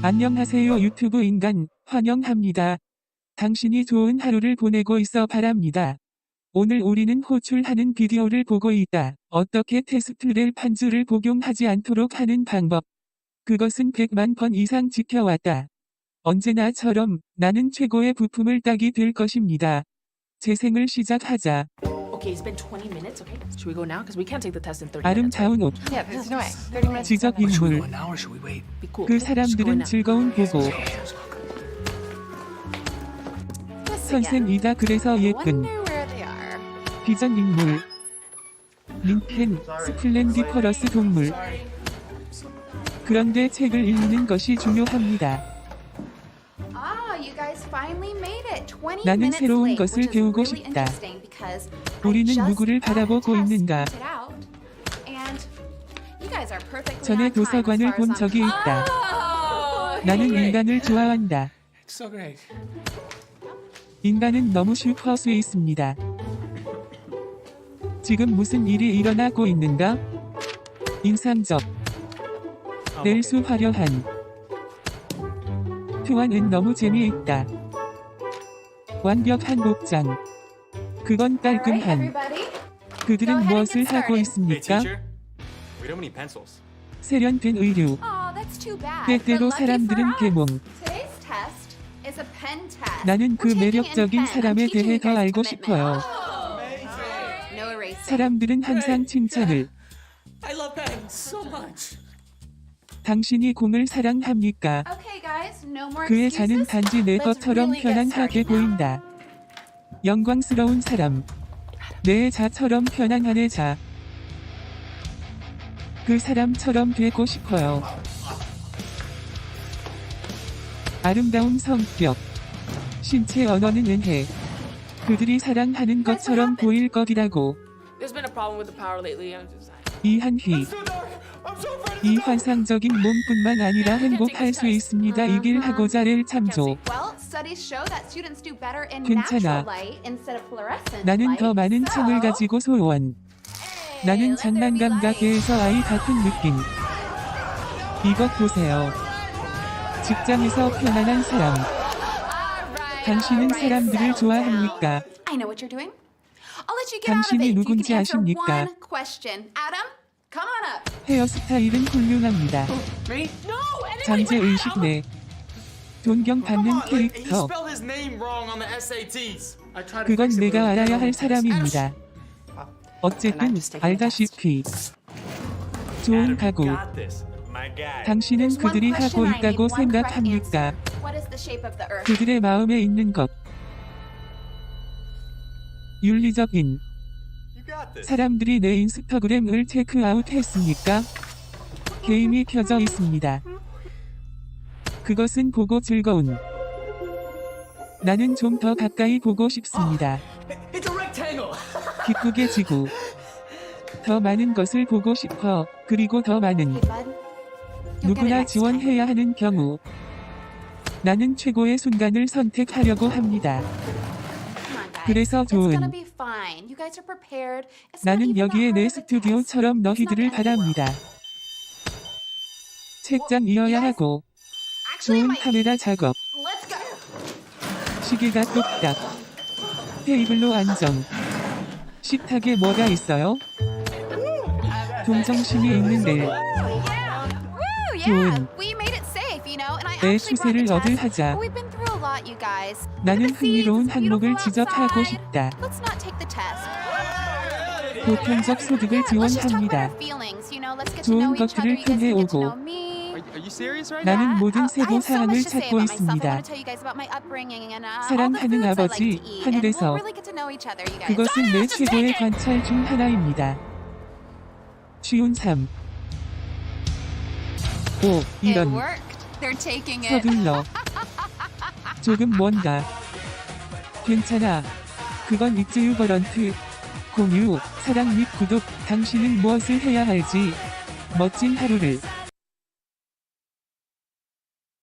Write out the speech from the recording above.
안녕하세요 유튜브 인간 환영합니다. 당신이 좋은 하루를 보내고 있어 바랍니다. 오늘 우리는 호출하는 비디오를 보고 있다. 어떻게 테스트를 판주를 복용하지 않도록 하는 방법. 그것은 100만 번 이상 지켜왔다. 언제나처럼 나는 최고의 부품을 딱이 될 것입니다. 재생을 시작하자. Okay, it's been 20 minutes. Okay, should we go now? Because we can't take the test in 30 minutes. 아름다운 옷, Yeah, there's no way. 30 minutes. 지적 Should we go 인물, now or should we wait? Be cool. 그 사람들은 now. 즐거운 보고 This 선생이다 그래서 again. 예쁜 Wonder where they are. 비전 인물 린펜 스플렌디퍼러스 동물 그런데 책을 읽는 것이 중요합니다. 나는 minutes 새로운 것을 배우고 싶다. 우리는 누구를 바라보고 있는가? printed out, and you guys are perfectly 전에 도서관을 본 I'm- 적이 있다. Oh, 나는. 인간을 좋아한다. It's so great. 인간은 너무 슈퍼 스윗습니다. 지금 무슨 일이 일어나고 있는가? 인상적, 낼수 화려한. 표현은 너무 재미있다. 완벽한 복장. 그건 깔끔한. everybody. 그들은 무엇을 하고 있습니까? teacher. We don't need pencils. 세련된 의류. Oh, that's too bad. 때때로 사람들은 개몽. Today's test is a pen test. 나는 그 매력적인 사람에 대해 더 알고. 싶어요. 사람들은 항상 칭찬을. 당신이 공을 사랑합니까? Okay, guys, no more 그의 자는. 단지 내 Let's 것처럼 really get 편안하게 started. 보인다. 영광스러운 사람. 내 자처럼 편안한 애 자. 그 사람처럼 되고 싶어요. 아름다운 성격. 신체 언어는 은혜. 그들이 사랑하는 것처럼 보일 것이라고. There's been a problem with the power lately. I'm just. 이한휘. 이 환상적인 몸뿐만 아니라 행복할 수 있습니다. 이길 하고자 를 참조. 괜찮아. 나는. 더 많은 창을 가지고 소원. 나는 장난감. 가게에서 아이 같은 느낌. 이것 보세요. 직장에서 편안한 사람. 당신은 사람들을 좋아합니까? 당신이 누군지 can answer 아십니까? one question. Adam, come on up. 헤어스타일은 훌륭합니다. 잠재 의식. 내. Come 존경 받는 on, like, he 캐릭터. 그건 내가 알아야. 할 사람입니다. 어쨌든 알다시피 좋은 Adam, 가구. 당신은 그들이 하고 있다고 생각합니까? 그들의 마음에 있는 것. 윤리적인. 사람들이 내 인스타그램을 체크아웃 했습니까? 게임이 켜져 있습니다. 그것은 보고 즐거운. 나는 좀 더 가까이 보고 싶습니다. 기쁘게 지구. 더 많은 것을 보고 싶어. 그리고 더 많은 누구나. 지원해야 하는 경우. 나는 최고의 순간을 선택하려고 합니다. 그래서 좋은. 나는 여기에 내 스튜디오처럼 너희들을. 바랍니다. 책장 이어야 하고 Actually, 좋은 카메라 작업. 시계가 똑딱. 테이블로 안정. 식탁에 뭐가 있어요? 동정심이 있는데 Woo, yeah. 좋은. 내 추세를 얻을. 하자. 나는 흥미로운 항목을 지적하고. 싶다. Let's not take the test. 보편적 소득을 지원합니다. 좋은. 것들을 통해 오고. 나는. 모든 Oh, 세부 사항을 찾고 있습니다. uh, 사랑하는 아버지, 하늘에서. 그것은 내 최고의 관찰 중 하나입니다. 쉬운 삶. 오, 이런. 서둘러. 조금 뭔가. 괜찮아. 그건 익즈유 버런트. 공유, 사랑 및 구독. 당신은 무엇을 해야 할지. 멋진 하루를.